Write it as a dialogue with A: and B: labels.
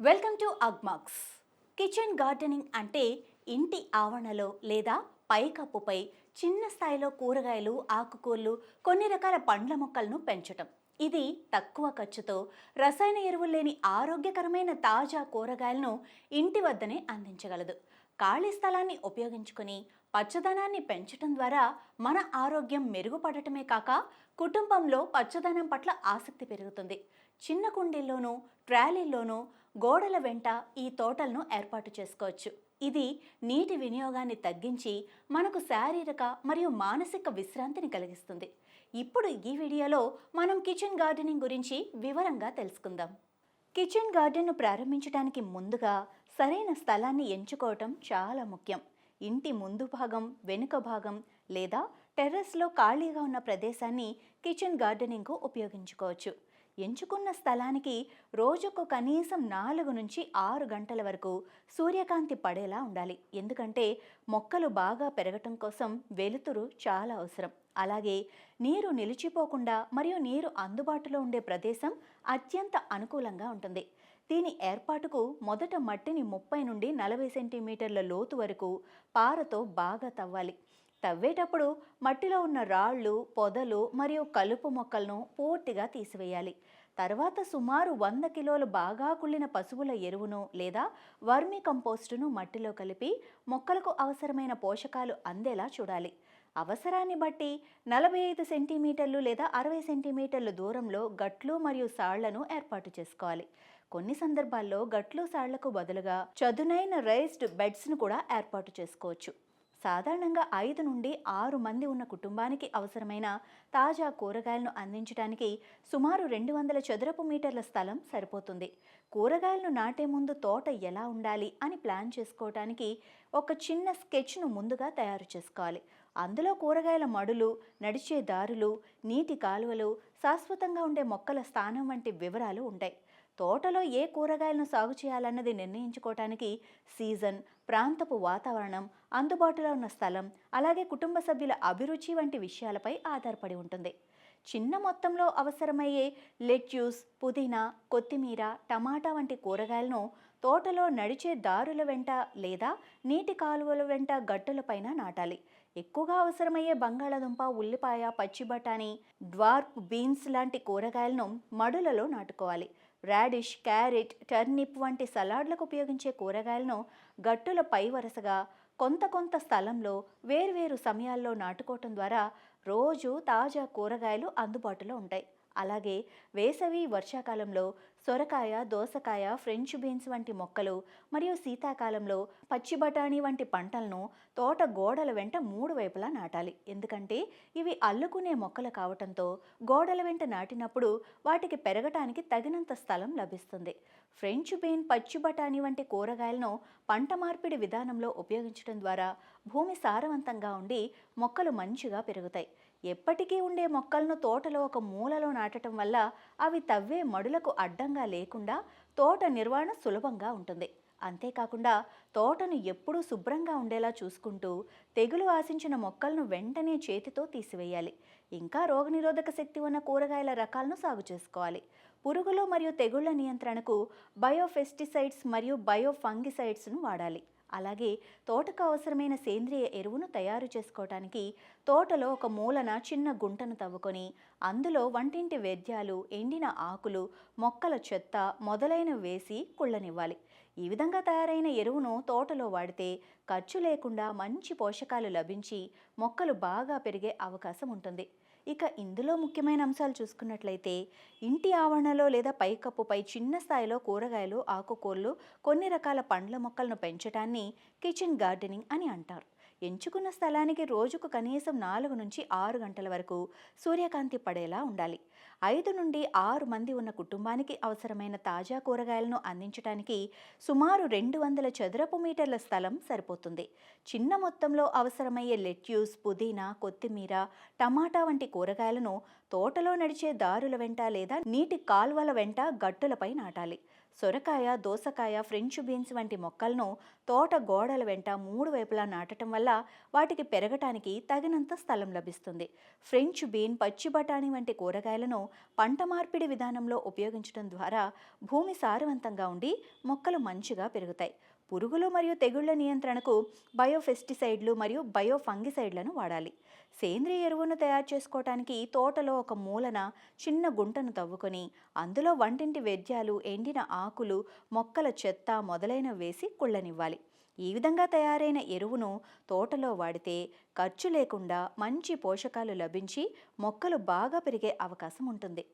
A: Welcome to Agmax. Kitchen gardening అంటే ఇంటి ఆవరణలో లేదా పైకప్పుపై చిన్న స్థాయిలో కూరగాయలు ఆకుకూరలు కొన్ని రకాల పండ్ల మొక్కలను పెంచటం. ఇది తక్కువ ఖర్చుతో రసాయన ఎరువులు లేని ఆరోగ్యకరమైన తాజా కూరగాయలను ఇంటి వద్దనే అందించగలదు. ఖాళీ స్థలాన్ని ఉపయోగించుకొని పచ్చదనాన్ని పెంచటం ద్వారా మన ఆరోగ్యం మెరుగుపడటమే కాక కుటుంబంలో పచ్చదనం పట్ల ఆసక్తి పెరుగుతుంది. చిన్న కుండీల్లోనూ ట్రాలీల్లోనూ గోడల వెంట ఈ తోటలను ఏర్పాటు చేసుకోవచ్చు. ఇది నీటి వినియోగాన్ని తగ్గించి మనకు శారీరక మరియు మానసిక విశ్రాంతిని కలిగిస్తుంది. ఇప్పుడు ఈ వీడియోలో మనం కిచెన్ గార్డెనింగ్ గురించి వివరంగా తెలుసుకుందాం. కిచెన్ గార్డెన్ను ప్రారంభించడానికి ముందుగా సరైన స్థలాన్ని ఎంచుకోవటం చాలా ముఖ్యం. ఇంటి ముందు భాగం వెనుక భాగం లేదా టెర్రస్లో ఖాళీగా ఉన్న ప్రదేశాన్ని కిచెన్ గార్డెనింగ్కు ఉపయోగించుకోవచ్చు. ఎంచుకున్న స్థలానికి రోజుకు కనీసం నాలుగు నుంచి ఆరు గంటల వరకు సూర్యకాంతి పడేలా ఉండాలి. ఎందుకంటే మొక్కలు బాగా పెరగటం కోసం వెలుతురు చాలా అవసరం. అలాగే నీరు నిలిచిపోకుండా మరియు నీరు అందుబాటులో ఉండే ప్రదేశం అత్యంత అనుకూలంగా ఉంటుంది. దీని ఏర్పాటుకు మొదట మట్టిని ముప్పై నుండి నలభై సెంటీమీటర్ల లోతు వరకు పారతో బాగా తవ్వాలి. తవ్వేటప్పుడు మట్టిలో ఉన్న రాళ్ళు పొదలు మరియు కలుపు మొక్కలను పూర్తిగా తీసివేయాలి. తర్వాత సుమారు వంద కిలోలు బాగా కుళ్ళిన పశువుల ఎరువును లేదా వర్మి కంపోస్టును మట్టిలో కలిపి మొక్కలకు అవసరమైన పోషకాలు అందేలా చూడాలి. అవసరాన్ని బట్టి నలభై ఐదు సెంటీమీటర్లు లేదా అరవై సెంటీమీటర్ల దూరంలో గట్లు మరియు సాళ్ళను ఏర్పాటు చేసుకోవాలి. కొన్ని సందర్భాల్లో గట్లు సాళ్ళకు బదులుగా చదునైన రైస్డ్ బెడ్స్ను కూడా ఏర్పాటు చేసుకోవచ్చు. సాధారణంగా ఐదు నుండి ఆరు మంది ఉన్న కుటుంబానికి అవసరమైన తాజా కూరగాయలను అందించడానికి సుమారు రెండు వందల చదరపు మీటర్ల స్థలం సరిపోతుంది. కూరగాయలను నాటే ముందు తోట ఎలా ఉండాలి అని ప్లాన్ చేసుకోవటానికి ఒక చిన్న స్కెచ్ను ముందుగా తయారు చేసుకోవాలి. అందులో కూరగాయల మడులు నడిచే దారులు నీటి కాలువలు శాశ్వతంగా ఉండే మొక్కల స్థానం వంటి వివరాలు ఉంటాయి. తోటలో ఏ కూరగాయలను సాగు చేయాలన్నది నిర్ణయించుకోవటానికి సీజన్ ప్రాంతపు వాతావరణం అందుబాటులో ఉన్న స్థలం అలాగే కుటుంబ సభ్యుల అభిరుచి వంటి విషయాలపై ఆధారపడి ఉంటుంది. చిన్న మొత్తంలో అవసరమయ్యే లెట్యూస్ పుదీనా కొత్తిమీర టమాటా వంటి కూరగాయలను తోటలో నడిచే దారుల వెంట లేదా నీటి కాలువల వెంట గట్టులపైన నాటాలి. ఎక్కువగా అవసరమయ్యే బంగాళాదుంప ఉల్లిపాయ పచ్చి బఠానీ డ్వార్ప్ బీన్స్ లాంటి కూరగాయలను మడులలో నాటుకోవాలి. రాడిష్ క్యారెట్ టర్నిప్ వంటి సలాడ్లకు ఉపయోగించే కూరగాయలను గట్టుల పై వరుసగా కొంత కొంత స్థలంలో వేర్వేరు సమయాల్లో నాటుకోవటం ద్వారా రోజు తాజా కూరగాయలు అందుబాటులో ఉంటాయి. అలాగే వేసవి వర్షాకాలంలో సొరకాయ దోసకాయ ఫ్రెంచ్ బీన్స్ వంటి మొక్కలు మరియు శీతాకాలంలో పచ్చి బఠానీ వంటి పంటలను తోట గోడల వెంట మూడు వైపులా నాటాలి. ఎందుకంటే ఇవి అల్లుకునే మొక్కలు కావటంతో గోడల వెంట నాటినప్పుడు వాటికి పెరగటానికి తగినంత స్థలం లభిస్తుంది. ఫ్రెంచ్ బీన్ పచ్చి బఠానీ వంటి కూరగాయలను పంట మార్పిడి విధానంలో ఉపయోగించడం ద్వారా భూమి సారవంతంగా ఉండి మొక్కలు మంచిగా పెరుగుతాయి. ఎప్పటికీ ఉండే మొక్కలను తోటలో ఒక మూలలో నాటడం వల్ల అవి తవ్వే మడులకు అడ్డంగా లేకుండా తోట నిర్వహణ సులభంగా ఉంటుంది. అంతేకాకుండా తోటను ఎప్పుడూ శుభ్రంగా ఉండేలా చూసుకుంటూ తెగులు ఆశించిన మొక్కలను వెంటనే చేతితో తీసివేయాలి. ఇంకా రోగనిరోధక శక్తి ఉన్న కూరగాయల రకాలను సాగు చేసుకోవాలి. పురుగులు మరియు తెగుళ్ళ నియంత్రణకు బయోఫెస్టిసైడ్స్ మరియు బయోఫంగిసైడ్స్ను వాడాలి. అలాగే తోటకు అవసరమైన సేంద్రియ ఎరువును తయారు చేసుకోవటానికి తోటలో ఒక మూలన చిన్న గుంటను తవ్వుకొని అందులో వంటింటి వేద్యాలు ఎండిన ఆకులు మొక్కల చెత్త మొదలైనవి వేసి కుళ్ళనివ్వాలి. ఈ విధంగా తయారైన ఎరువును తోటలో వాడితే ఖర్చు లేకుండా మంచి పోషకాలు లభించి మొక్కలు బాగా పెరిగే అవకాశం ఉంటుంది. ఇక ఇందులో ముఖ్యమైన అంశాలు చూసుకున్నట్లయితే ఇంటి ఆవరణలో లేదా పైకప్పుపై చిన్న స్థాయిలో కూరగాయలు ఆకుకూరలు కొన్ని రకాల పండ్ల మొక్కలను పెంచడాన్ని కిచెన్ గార్డెనింగ్ అని అంటారు. ఎంచుకున్న స్థలానికి రోజుకు కనీసం నాలుగు నుంచి ఆరు గంటల వరకు సూర్యకాంతి పడేలా ఉండాలి. ఐదు నుండి ఆరు మంది ఉన్న కుటుంబానికి అవసరమైన తాజా కూరగాయలను అందించడానికి సుమారు రెండు వందల చదరపు మీటర్ల స్థలం సరిపోతుంది. చిన్న మొత్తంలో అవసరమయ్యే లెట్యూస్ పుదీనా కొత్తిమీర టమాటా వంటి కూరగాయలను తోటలో నడిచే దారుల వెంట లేదా నీటి కాల్వల వెంట గట్టులపై నాటాలి. సొరకాయ దోసకాయ ఫ్రెంచ్ బీన్స్ వంటి మొక్కలను తోట గోడల వెంట మూడు వైపులా నాటటం వల్ల వాటికి పెరగటానికి తగినంత స్థలం లభిస్తుంది. ఫ్రెంచ్ బీన్ పచ్చి బఠానీ వంటి కూరగాయలను పంట మార్పిడి విధానంలో ఉపయోగించడం ద్వారా భూమి సారవంతంగా ఉండి మొక్కలు మంచిగా పెరుగుతాయి. పురుగులు మరియు తెగుళ్ళ నియంత్రణకు బయోఫెస్టిసైడ్లు మరియు బయో ఫంగిసైడ్లను వాడాలి. సేంద్రియ ఎరువును తయారు చేసుకోవటానికి తోటలో ఒక మూలన చిన్న గుంటను తవ్వుకొని అందులో వంటింటి వ్యర్థాలు ఎండిన ఆకులు మొక్కల చెత్త మొదలైన వేసి కుళ్ళనివ్వాలి. ఈ విధంగా తయారైన ఎరువును తోటలో వాడితే ఖర్చు లేకుండా మంచి పోషకాలు లభించి మొక్కలు బాగా పెరిగే అవకాశం ఉంటుంది.